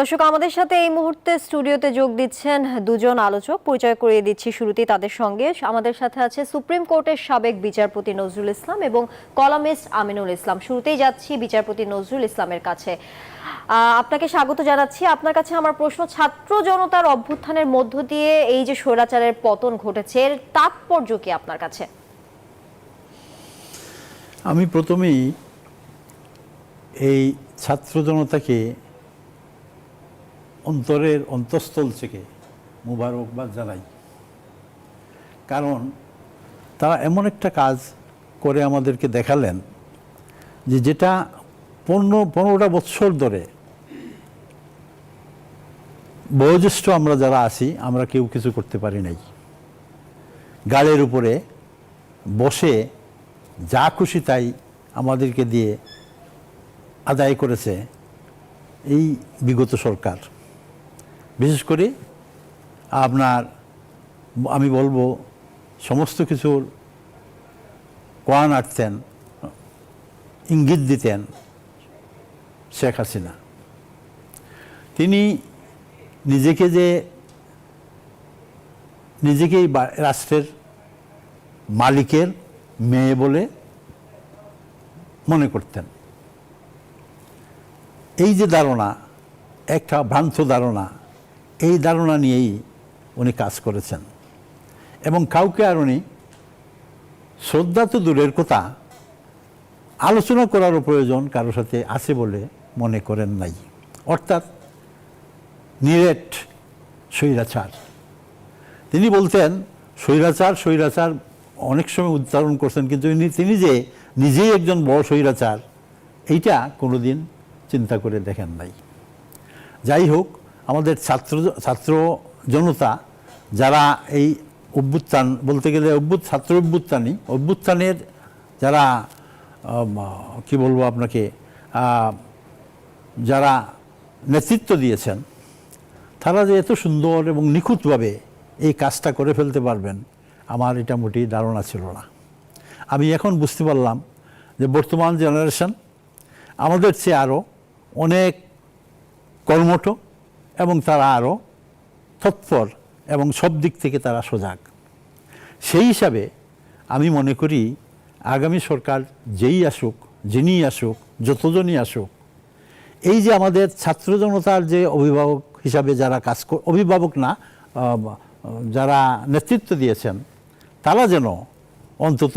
দর্শক, আমাদের সাথে এই মুহূর্তে স্টুডিওতে যোগ দিচ্ছেন দুজন আলোচক। পরিচয় করিয়ে দিচ্ছি শুরুতেই তাদের সঙ্গে। আমাদের সাথে আছে সুপ্রিম কোর্টের সাবেক বিচারপতি নজরুল ইসলাম এবং কলামিস্ট আমিনুল ইসলাম। শুরুতেই যাচ্ছি বিচারপতি নজরুল ইসলামের কাছে। আপনাকে স্বাগত জানাচ্ছি। আপনার কাছে আমার প্রশ্ন, ছাত্র জনতার অভ্যুত্থানের মধ্য দিয়ে এই যে স্বৈরাচারের পতন ঘটেছে, এর তাৎপর্য কি আপনার কাছে? আমি প্রথমেই এই ছাত্র জনতাকে অন্তরের অন্তঃস্থল থেকে মুবারকবাদ জানাই কারণ তারা এমন একটা কাজ করে আমাদেরকে দেখালেন যে যেটা পনেরো, পনেরোটা বৎসর ধরে বয়োজ্যেষ্ঠ আমরা যারা আছি, আমরা কেউ কিছু করতে পারি নাই। গাড়ির উপরে বসে যা খুশি তাই আমাদেরকে দিয়ে আদায় করেছে এই বিগত সরকার। বিশেষ করে আপনার, আমি বলব সমস্ত কিছুর কোয়ান আটতেন, ইঙ্গিত দিতেন শেখ হাসিনা। তিনি নিজেকে যে, নিজেকেই রাষ্ট্রের মালিকের মেয়ে বলে মনে করতেন। এই যে ধারণা, একটা ভ্রান্ত ধারণা এই ধারণা নিয়েই উনি কাজ করেছেন। এবং কাউকে আর উনি শ্রদ্ধা তো দূরের কথা, আলোচনা করারও প্রয়োজন কারোর সাথে আছে বলে মনে করেন নাই। অর্থাৎ নিরেট স্বৈরাচার। তিনি বলতেন, স্বৈরাচার স্বৈরাচার অনেক সময় উচ্চারণ করছেন, কিন্তু তিনি যে নিজেই একজন বড় স্বৈরাচার, এইটা কোনোদিন চিন্তা করে দেখেন নাই। যাই হোক আমাদের ছাত্র ছাত্র জনতা যারা এই অভ্যুত্থান, বলতে গেলে অভ্যুত, ছাত্র অভ্যুত্থানই, অভ্যুত্থানের যারা কি বলব আপনাকে যারা নেতৃত্ব দিয়েছেন, তারা যে এত সুন্দর এবং নিখুঁতভাবে এই কাজটা করে ফেলতে পারবেন, আমার এটা মোটেই ধারণা ছিল না। আমি এখন বুঝতে পারলাম যে বর্তমান জেনারেশন আমাদের চেয়ে আরও অনেক কর্মঠ এবং তারা আরও তৎপর এবং সব দিক থেকে তারা সজাগ। সেই হিসাবে আমি মনে করি আগামী সরকার যেই আসুক, যিনি আসুক, যতজনই আসুক, এই যে আমাদের ছাত্র জনতার যে অভিভাবক হিসাবে যারা কাজ অভিভাবক না যারা নেতৃত্ব দিয়েছেন, তারা যেন অন্তত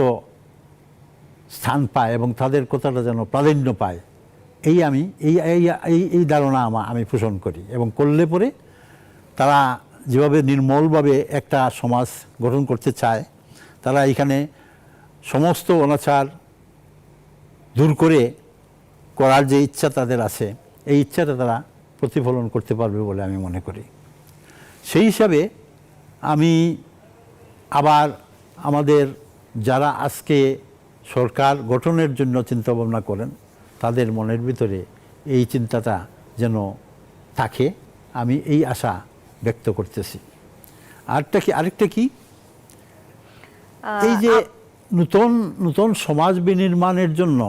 স্থান পায় এবং তাদের কথাটা যেন প্রাধান্য পায়। এই আমি, এই এই, এই- ধারণা আমা, আমি পোষণ করি এবং করলে পরে তারা যেভাবে নির্মলভাবে একটা সমাজ গঠন করতে চায়, তারা এখানে সমস্ত অনাচার দূর করে করার যে ইচ্ছা তাদের আছে, এই ইচ্ছাটা তারা প্রতিফলন করতে পারবে বলে আমি মনে করি। সেই হিসাবে আমি আবার আমাদের যারা আজকে সরকার গঠনের জন্য চিন্তাভাবনা করেন তাদের মনের ভিতরে এই চিন্তাটা যেন থাকে আমি এই আশা ব্যক্ত করতেছি। আরেকটা কি আরেকটা কি? এই যে নূতন নূতন সমাজ বিনির্মাণের জন্য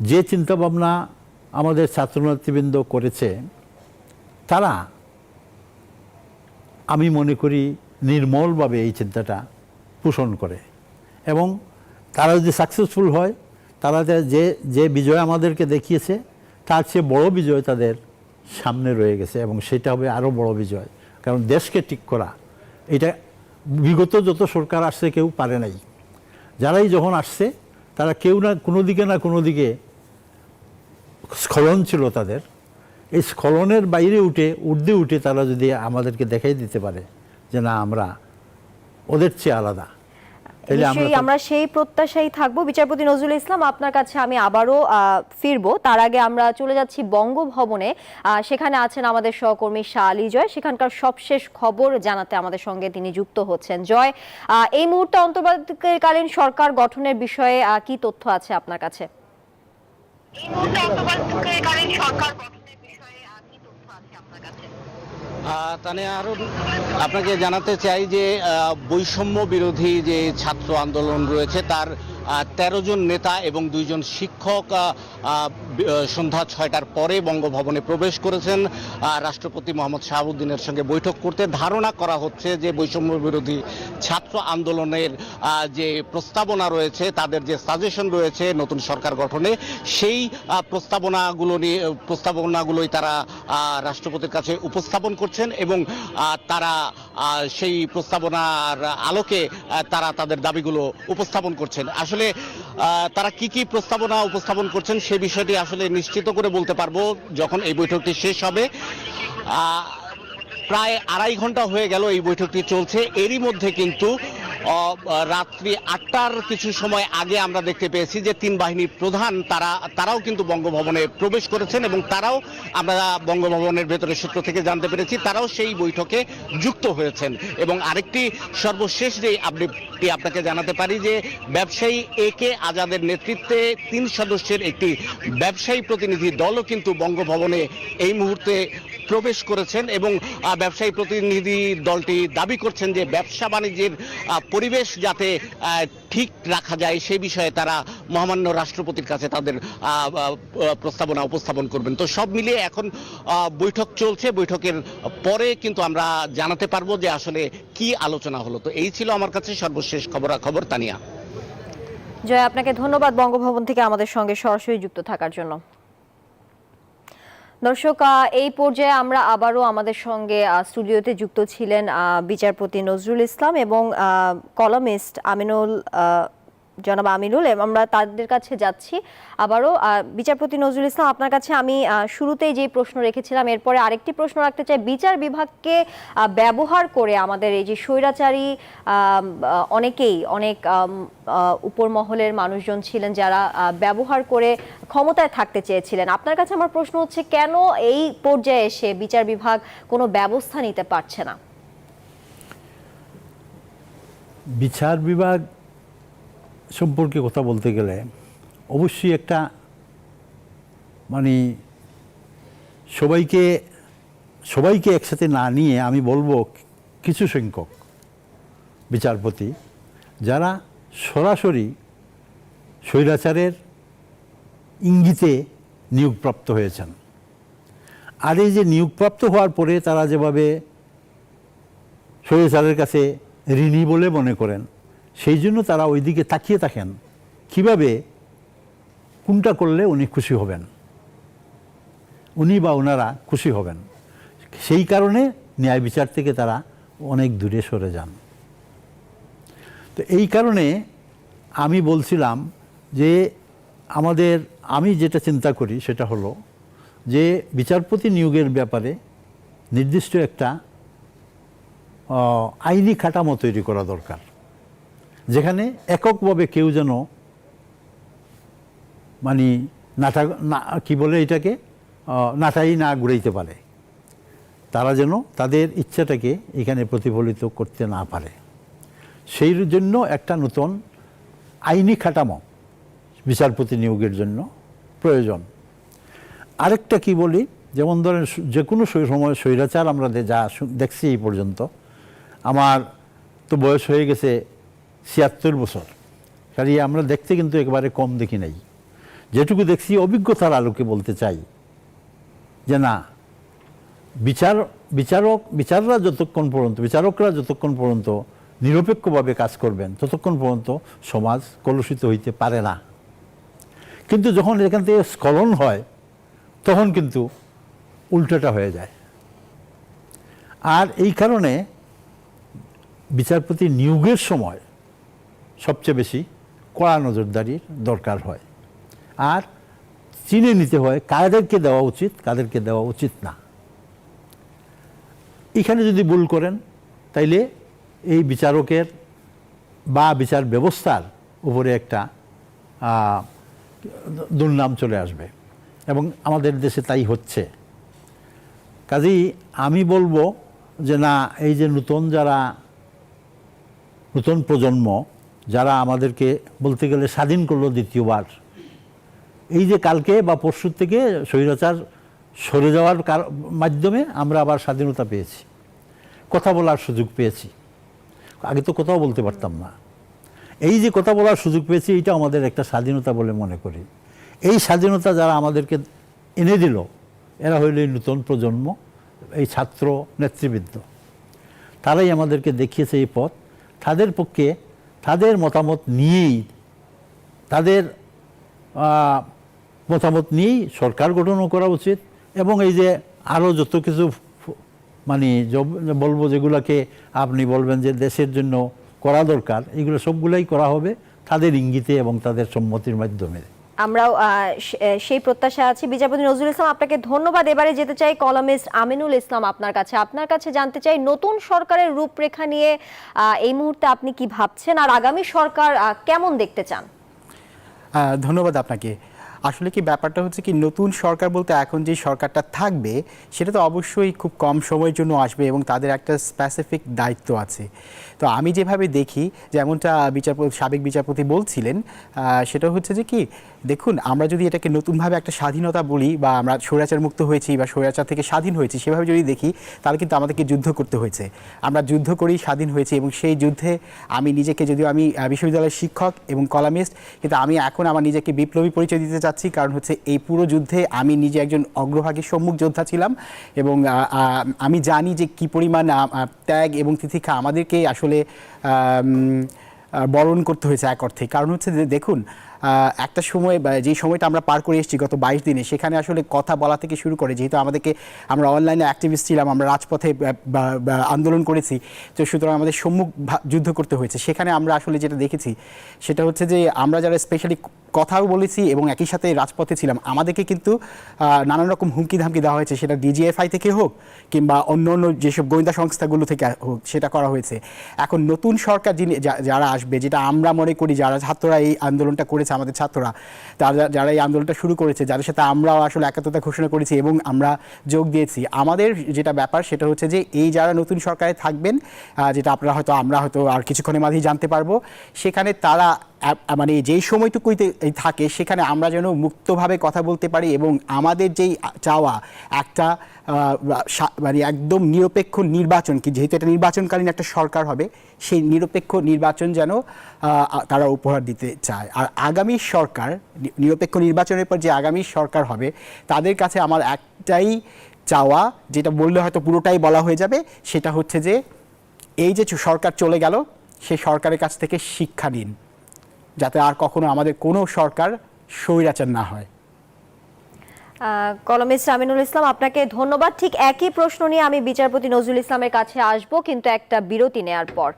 যে চিন্তাভাবনা আমাদের ছাত্রনেতৃবৃন্দ করেছে তারা আমি মনে করি নির্মলভাবে এই চিন্তাটা পোষণ করে। এবং তারা যদি সাকসেসফুল হয় তারা যে যে বিজয় আমাদেরকে দেখিয়েছে, তার চেয়ে বড় বিজয় তাদের সামনে রয়ে গেছে এবং সেটা হবে আরও বড় বিজয়। কারণ দেশকে ঠিক করা, এটা বিগত যত সরকার আসছে কেউ পারে নাই। যারাই যখন আসছে, তারা কেউ না কোনো দিকে না কোনো দিকে স্খলন ছিল তাদের। এই স্খলনের বাইরে উঠে ঊর্ধ্বে উঠে তারা যদি আমাদেরকে দেখাই দিতে পারে যে না, আমরা ওদের চেয়ে আলাদা। নিশ্চয়ই আমরা সেই প্রত্যাশাই থাকব। বিচারপতি নজরুল ইসলাম আপনার কাছে আমি আবারও ফিরবো। তার আগে আমরা চলে যাচ্ছি বঙ্গভবনে। সেখানে আছেন আমাদের সহকর্মী শাহ আলী জয়। সেখানকার সবশেষ খবর জানাতে আমাদের সঙ্গে তিনি যুক্ত হচ্ছেন। জয় আহ, এই মুহূর্তে অন্তর্বর্তীকালীন সরকার গঠনের বিষয়ে কি তথ্য আছে আপনার কাছে? এই মুহূর্তে অন্তর্বর্তীকালীন সরকার গঠনের বিষয়ে আর কি তথ্য আছে আপনার কাছে আহ, আরও আপনাকে জানাতে চাই যে বৈষম্য বিরোধী যে ছাত্র আন্দোলন রয়েছে তার তেরো জন নেতা এবং দুইজন শিক্ষক সন্ধ্যা ছয়টার পরে বঙ্গভবনে প্রবেশ করেছেন। রাষ্ট্রপতি মোহাম্মদ শাহাবুদ্দিনের সঙ্গে বৈঠক করতে ধারণা করা হচ্ছে যে বৈষম্য বিরোধী ছাত্র আন্দোলনের যে প্রস্তাবনা রয়েছে, তাদের যে সাজেশন রয়েছে নতুন সরকার গঠনে, সেই প্রস্তাবনাগুলো নিয়ে, প্রস্তাবনাগুলোই তারা রাষ্ট্রপতির কাছে উপস্থাপন করছেন এবং তারা সেই প্রস্তাবনার আলোকে তারা তাদের দাবিগুলো উপস্থাপন করছেন। আসলে তারা কি কি প্রস্তাবনা উপস্থাপন করছেন সে বিষয়টি আসলে নিশ্চিত করে বলতে পারব যখন এই বৈঠকটি শেষ হবে। প্রায় আড়াই ঘণ্টা হয়ে গেল এই বৈঠকটি চলছে। এরই মধ্যে কিন্তু রাত্রি আটটার কিছু সময় আগে আমরা দেখতে পেয়েছি যে তিন বাহিনীর প্রধান তারা, তারাও কিন্তু বঙ্গভবনে প্রবেশ করেছেন এবং তারাও আমরা বঙ্গভবনের ভেতরে সূত্র থেকে জানতে পেরেছি, তারাও সেই বৈঠকে যুক্ত হয়েছেন। এবং আরেকটি সর্বশেষ যে আপডেটটি আপনাকে জানাতে পারি যে ব্যবসায়ী এ কে আজাদের নেতৃত্বে তিন সদস্যের একটি ব্যবসায়ী প্রতিনিধি দলও কিন্তু বঙ্গভবনে এই মুহূর্তে প্রবেশ করেছেন এবং ব্যবসায়ী প্রতিনিধি দলটি দাবি করছেন যে ব্যবসা বাণিজ্যের পরিবেশ যাতে ঠিক রাখা যায় সেই বিষয়ে তারা মহামান্য রাষ্ট্রপতির কাছে তাদের প্রস্তাবনা উপস্থাপন করবেন। তো সব মিলিয়ে এখন বৈঠক চলছে। বৈঠকের পরে কিন্তু আমরা জানাতে পারব যে আসলে কি আলোচনা হলো। তো এই ছিল আমার কাছে সর্বশেষ খবরাখবর, তানিয়া। জয়, আপনাকে ধন্যবাদ বঙ্গভবন থেকে আমাদের সঙ্গে সরাসরি যুক্ত থাকার জন্য। দর্শক এই পর্যায়ে আমরা আবারও আমাদের সঙ্গে স্টুডিওতে যুক্ত ছিলেন বিচারপতি নজরুল ইসলাম এবং কলামিস্ট আমিনুল জনাব আমিনুল আমরা তাদের কাছে যাচ্ছি আবারও। বিচারপতি নজরুল ইসলাম, আপনার কাছে আমি শুরুতেই যে প্রশ্ন রেখেছিলাম, এরপরে আরেকটি প্রশ্ন রাখতে চাই। বিচার বিভাগকে ব্যবহার করে আমাদের এই যে স্বৈরাচারী অনেকেই, অনেক উপর মহলের মানুষজন ছিলেন যারা ব্যবহার করে ক্ষমতায় থাকতে চেয়েছিলেন। আপনার কাছে আমার প্রশ্ন হচ্ছে, কেন এই পর্যায়ে এসে বিচার বিভাগ কোনো ব্যবস্থা নিতে পারছে না? বিচার বিভাগ সম্পর্কে কথা বলতে গেলে অবশ্যই একটা মানে সবাইকে সবাইকে একসাথে না নিয়ে আমি বলব কিছু সংখ্যক বিচারপতি যারা সরাসরি স্বৈরাচারের ইঙ্গিতে নিয়োগপ্রাপ্ত হয়েছেন। আর এই যে নিয়োগপ্রাপ্ত হওয়ার পরে তারা যেভাবে স্বৈরাচারের কাছে ঋণী বলে মনে করেন সেই জন্য তারা ওইদিকে তাকিয়ে থাকেন। কীভাবে? কোনটা করলে উনি খুশি হবেন? উনি বা ওনারা খুশি হবেন। সেই কারণে ন্যায় বিচার থেকে তারা অনেক দূরে সরে যান। তো এই কারণে আমি বলছিলাম যে আমাদের, আমি যেটা চিন্তা করি সেটা হলো যে বিচারপতি নিয়োগের ব্যাপারে নির্দিষ্ট একটা আইনি কাঠামো তৈরি করা দরকার। যেখানে এককভাবে কেউ যেন মানে নাটা না, কি বলে এটাকে? নাটাই না ঘুরাইতে পারে। তারা যেন তাদের ইচ্ছাটাকে এখানে প্রতিফলিত করতে না পারে। সেই জন্য একটা নতুন আইনি কাঠামো বিচারপতি নিয়োগের জন্য প্রয়োজন। আরেকটা কি বলি, যেমন ধরেন যে কোনো সময় স্বৈরাচার আমরা যা দেখছি এই পর্যন্ত। আমার তো বয়স হয়ে গেছে ছিয়াত্তর বছর। কাজে আমরা দেখতে কিন্তু একেবারে কম দেখি নাই। যেটুকু দেখছি অভিজ্ঞতার আলোকে বলতে চাই যে না, বিচার, বিচারক, বিচাররা যতক্ষণ পর্যন্ত, বিচারকরা যতক্ষণ পর্যন্ত নিরপেক্ষভাবে কাজ করবেন, ততক্ষণ পর্যন্ত সমাজ কলুষিত হইতে পারে না। কিন্তু যখন এখান থেকে স্খলন হয়, তখন কিন্তু উল্টোটা হয়ে যায়। আর এই কারণে বিচারপতি নিয়োগের সময় সবচেয়ে বেশি কড়া নজরদারির দরকার হয়। আর চিনে নিতে হয় কাদেরকে দেওয়া উচিত, কাদেরকে দেওয়া উচিত না। এখানে যদি ভুল করেন, তাইলে এই বিচারকের বা বিচার ব্যবস্থার উপরে একটা দুর্নাম চলে আসবে। এবং আমাদের দেশে তাই হচ্ছে। কাজেই আমি বলব যে না, এই যে নতুন যারা, নতুন প্রজন্ম যারা আমাদেরকে বলতে গেলে স্বাধীন করল দ্বিতীয়বার। এই যে কালকে বা পরশুর থেকে স্বৈরাচার সরে যাওয়ার মাধ্যমে আমরা আবার স্বাধীনতা পেয়েছি। কথা বলার সুযোগ পেয়েছি। আগে তো কোথাও বলতে পারতাম না। এই যে কথা বলার সুযোগ পেয়েছি, এটা আমাদের একটা স্বাধীনতা বলে মনে করি। এই স্বাধীনতা যারা আমাদেরকে এনে দিল, এরা হইল এই নতুন প্রজন্ম, এই ছাত্র নেতৃবৃন্দ। তারাই আমাদেরকে দেখিয়েছে এই পথ। তাদের পক্ষে তাদের মতামত নিয়েই, তাদের মতামত নিয়েই সরকার গঠনও করা উচিত এবং এই যে আরও যত কিছু মানে বলব যেগুলোকে আপনি বলবেন যে দেশের জন্য করা দরকার, এগুলো সবগুলোই করা হবে তাদের ইঙ্গিতে এবং তাদের সম্মতির মাধ্যমে। আমরাও সেই প্রত্যাশা আছি। বিচারপতি নজরুল ইসলাম, আপনাকে ধন্যবাদ। এবারে যেতে চাই কলামিস্ট আমিনুল ইসলাম আপনার কাছে। আপনার কাছে জানতে চাই, নতুন সরকারের রূপরেখা নিয়ে এই মুহূর্তে আপনি কি ভাবছেন? আর আগামী সরকার কেমন দেখতে চান? ধন্যবাদ আপনাকে। আসলে কি ব্যাপারটা হচ্ছে কি, নতুন সরকার বলতে এখন যে সরকারটা থাকবে, সেটা তো অবশ্যই খুব কম সময়ের জন্য আসবে এবং তাদের একটা স্পেসিফিক দায়িত্ব আছে। তো আমি যেভাবে দেখি, যেমনটা বিচারপতি সাবেক বিচারপতি বলছিলেন সেটা হচ্ছে যে কি, দেখুন, আমরা যদি এটাকে নতুনভাবে একটা স্বাধীনতা বলি বা আমরা স্বৈরাচার মুক্ত হয়েছি বা স্বৈরাচার থেকে স্বাধীন হয়েছি, সেভাবে যদি দেখি, তাহলে কিন্তু আমাদেরকে যুদ্ধ করতে হয়েছে। আমরা যুদ্ধ করেই স্বাধীন হয়েছি এবং সেই যুদ্ধে আমি নিজেকে, যদিও আমি বিশ্ববিদ্যালয়ের শিক্ষক এবং কলামিস্ট, কিন্তু আমি এখন আমার নিজেকে বিপ্লবী পরিচয় দিতে চাচ্ছি, কারণ হচ্ছে এই পুরো যুদ্ধে আমি নিজে একজন অগ্রভাগী সম্মুখ যোদ্ধা ছিলাম এবং আমি জানি যে কি পরিমাণ ত্যাগ এবং তিতিক্ষা আমাদেরকে আসলে আহ, বরণ করতে হয়েছে এক অর্থে কারণ হচ্ছে যে দেখুন একটা সময় বা যে সময়টা আমরা পার করে এসেছি গত বাইশ দিনে, সেখানে আসলে কথা বলা থেকে শুরু করে, যেহেতু আমাদেরকে আমরা অনলাইনে অ্যাক্টিভিস্ট ছিলাম, আমরা রাজপথে আন্দোলন করেছি, তো সুতরাং আমাদের সম্মুখ যুদ্ধ করতে হয়েছে। সেখানে আমরা আসলে যেটা দেখেছি, সেটা হচ্ছে যে আমরা যারা স্পেশালি কথাও বলেছি এবং একই সাথে রাজপথে ছিলাম, আমাদেরকে কিন্তু নানান রকম হুমকি ধামকি দেওয়া হয়েছে। সেটা ডিজিএফআই থেকে হোক কিংবা অন্য অন্য যেসব গোয়েন্দা সংস্থাগুলো থেকে হোক, সেটা করা হয়েছে। এখন নতুন সরকার যিনি যারা আসবে, যেটা আমরা মনে করি যারা ছাত্ররা এই আন্দোলনটা করেছে আমাদের ছাত্ররা। তারা যারা এই আন্দোলনটা শুরু করেছে, যাদের সাথে আমরাও আসলে একাত্মতা ঘোষণা করেছি এবং আমরা যোগ দিয়েছি। আমাদের যেটা ব্যাপার, সেটা হচ্ছে যে এই যারা নতুন সরকারে থাকবেন যেটা আপনারা হয়তো, আমরা হয়তো আর কিছুক্ষণের মাঝেই জানতে পারব, সেখানে তারা মানে যেই সময়টুকুইতে থাকে, সেখানে আমরা যেন মুক্তভাবে কথা বলতে পারি এবং আমাদের যেই চাওয়া একটা মানে একদম নিরপেক্ষ নির্বাচন কি, যেহেতু এটা নির্বাচনকালীন একটা সরকার হবে, সেই নিরপেক্ষ নির্বাচন যেন তারা উপহার দিতে চায়। আর আগামী সরকার নিরপেক্ষ নির্বাচনের পর যে আগামী সরকার হবে, তাদের কাছে আমার একটাই চাওয়া, যেটা বললে হয়তো পুরোটাই বলা হয়ে যাবে, সেটা হচ্ছে যে, এই যে সরকার চলে গেল সেই সরকারের কাছ থেকে শিক্ষা নিন। যাতে আর কখনো আমাদের কোনো সরকার স্বৈরাচার না হয়। কলমিস্ট আমিনুল ইসলাম, আপনাকে ধন্যবাদ। ঠিক একই প্রশ্ন নিয়ে আমি বিচারপতি নজরুল ইসলামের কাছে আসব, কিন্তু একটা বিরতি নেয়ার পর।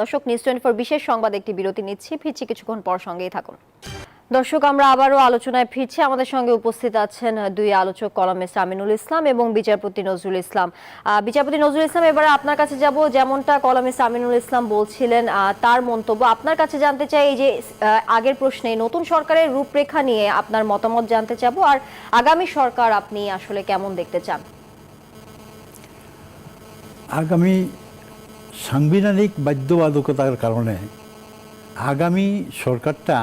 দর্শক, নিউজ টোয়েন্টি ফোর বিশেষ সংবাদ একটি বিরতি নিচ্ছি। ফিরছি কিছুক্ষণ পর সঙ্গেই থাকুন। দর্শক, আমরা আবারও আলোচনায় ফিরছি। আমাদের সঙ্গে উপস্থিত আছেন দুই আলোচক কলামিস্ট আমিনুল ইসলাম এবং বিচারপতি নজরুল ইসলাম। বিচারপতি নজরুল ইসলাম, এবারে আপনার কাছে যাব। যেমনটা কলামিস্ট আমিনুল ইসলাম বলছিলেন তার মন্তব্য। আপনার কাছে জানতে চাই এই যে আগের প্রশ্নে নতুন সরকারের রূপরেখা নিয়ে আপনার মতামত জানতে চাব। আর আগামী সরকার আপনি আসলে কেমন দেখতে চান? আগামী সাংবিধানিক বাধ্যবাধকতার কারণে আগামী সরকারটা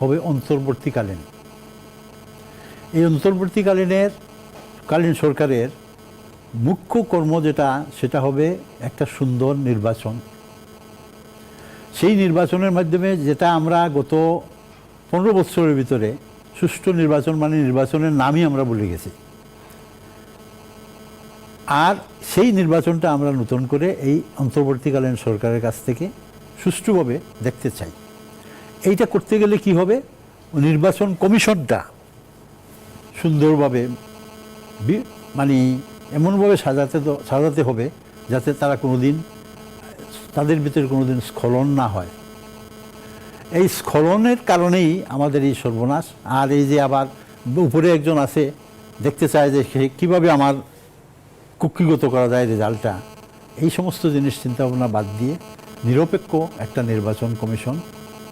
হবে অন্তর্বর্তীকালীন। এই অন্তর্বর্তীকালীনের, কালীন সরকারের মুখ্য কর্ম যেটা, সেটা হবে একটা সুন্দর নির্বাচন। সেই নির্বাচনের মাধ্যমে যেটা আমরা গত পনেরো বছরের ভিতরে সুষ্ঠু নির্বাচন মানে নির্বাচনের নামই আমরা বলে গেছি। আর সেই নির্বাচনটা আমরা নতুন করে এই অন্তর্বর্তীকালীন সরকারের কাছ থেকে সুষ্ঠুভাবে দেখতে চাই। এইটা করতে গেলে কি হবে? নির্বাচন কমিশনটা সুন্দরভাবে মানে এমনভাবে সাজাতে সাজাতে হবে যাতে তারা কোনোদিন, তাদের ভিতরে কোনোদিন স্খলন না হয়। এই স্খলনের কারণেই আমাদের এই সর্বনাশ। আর এই যে আবার উপরে একজন আছে, দেখতে চায় যে সে কীভাবে আমার কুক্ষিগত করা যায় রেজাল্টটা। এই সমস্ত জিনিস চিন্তাভাবনা বাদ দিয়ে নিরপেক্ষ একটা নির্বাচন কমিশন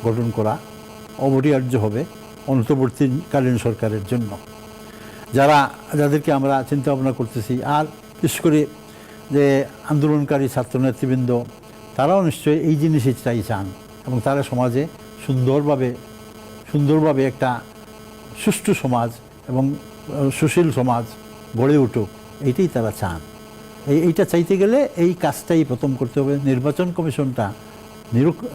গঠন করা অপরিহার্য হবে অন্তর্বর্তীকালীন সরকারের জন্য। যারা, যাদেরকে আমরা চিন্তা ভাবনা করতেছি, আর বিশেষ করে যে আন্দোলনকারী ছাত্র নেতৃবৃন্দ তারাও নিশ্চয়ই এই জিনিসই চাই চান এবং তারা সমাজে সুন্দরভাবে সুন্দরভাবে একটা সুষ্ঠু সমাজ এবং সুশীল সমাজ গড়ে উঠুক, এইটাই তারা চান। এই, এইটা চাইতে গেলে এই কাজটাই প্রথম করতে হবে। নির্বাচন কমিশনটা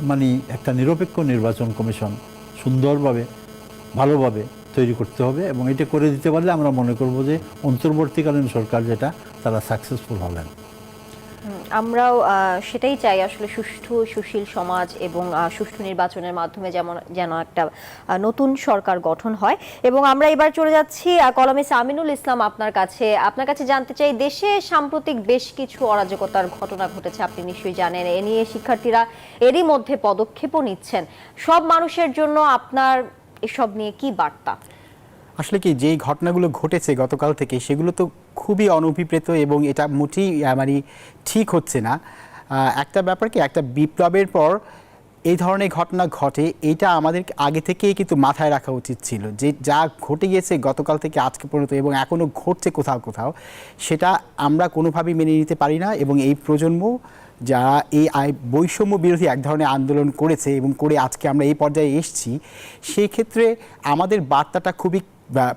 মানে একটা নিরপেক্ষ নির্বাচন কমিশন সুন্দরভাবে, ভালোভাবে তৈরি করতে হবে এবং এটা করে দিতে পারলে আমরা মনে করব যে অন্তর্বর্তীকালীন সরকার যেটা, তারা সাকসেসফুল হলেন। আমরাও সেটাই চাই আসলে সুষ্ঠু, সুশীল সমাজ এবং সুষ্ঠু নির্বাচনের মাধ্যমে যেমন, যেন একটা নতুন সরকার গঠন হয়। এবং আমরা এবার চলে যাচ্ছি কলমে আমিনুল ইসলাম আপনার কাছে। আপনার কাছে জানতে চাই, দেশে সাম্প্রতিক বেশ কিছু অরাজকতার ঘটনা ঘটেছে, আপনি নিশ্চয়ই জানেন। এ নিয়ে শিক্ষার্থীরা এরই মধ্যে পদক্ষেপও নিচ্ছেন। সব মানুষের জন্য আপনার এসব নিয়ে কি বার্তা? আসলে কি, যেই ঘটনাগুলো ঘটেছে গতকাল থেকে, সেগুলো তো খুবই অনভিপ্রেত এবং এটা মোটেই মানে ঠিক হচ্ছে না। একটা ব্যাপার কি, একটা বিপ্লবের পর এই ধরনের ঘটনা ঘটে, এটা আমাদের আগে থেকেই কিন্তু মাথায় রাখা উচিত ছিল যে যা ঘটে গিয়েছে গতকাল থেকে আজকে পর্যন্ত এবং এখনও ঘটছে কোথাও কোথাও, সেটা আমরা কোনোভাবেই মেনে নিতে পারি না এবং এই প্রজন্ম যারা এই বৈষম্য বিরোধী এক ধরনের আন্দোলন করেছে এবং করে আজকে আমরা এই পর্যায়ে এসেছি, সেই ক্ষেত্রে আমাদের বার্তাটা খুবই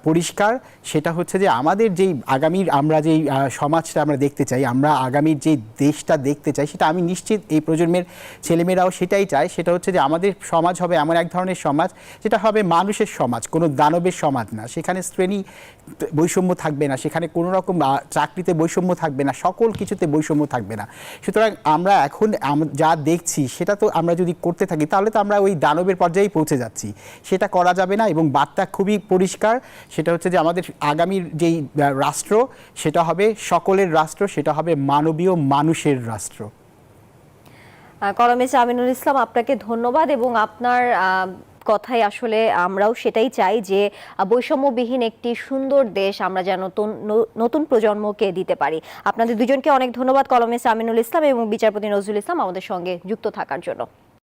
পরিষ্কার, সেটা হচ্ছে যে আমাদের যেই আগামীর আমরা যেই সমাজটা আমরা দেখতে চাই, আমরা আগামীর যেই দেশটা দেখতে চাই, সেটা আমি নিশ্চিত এই প্রজন্মের ছেলেমেয়েরাও সেটাই চায়। সেটা হচ্ছে যে আমাদের সমাজ হবে এমন এক ধরনের সমাজ, যেটা হবে মানুষের সমাজ, কোনো দানবের সমাজ না। সেখানে শ্রেণি বৈষম্য থাকবে না, সেখানে কোনো রকম চাকরিতে বৈষম্য থাকবে না, সকল কিছুতে বৈষম্য থাকবে না। সুতরাং আমরা এখন যা দেখছি সেটা তো আমরা যদি করতে থাকি, তাহলে তো আমরা ওই দানবের পর্যায়েই পৌঁছে যাচ্ছি। সেটা করা যাবে না এবং বার্তা খুবই পরিষ্কার, সেটা হচ্ছে যে আমাদের আগামীর যেই রাষ্ট্র, সেটা হবে সকলের রাষ্ট্র, সেটা হবে মানবীয় মানুষের রাষ্ট্র। কলমে আমিনুল ইসলাম, আপনাকে ধন্যবাদ এবং আপনার কথাই আসলে আমরাও সেটাই চাই যে বৈষম্যবিহীন একটি সুন্দর দেশ আমরা যেন নতুন প্রজন্মকে দিতে পারি। আপনাদের দুজনকে অনেক ধন্যবাদ কলমে সামিনুল ইসলাম এবং বিচারপতি নজরুল ইসলাম আমাদের সঙ্গে যুক্ত থাকার জন্য।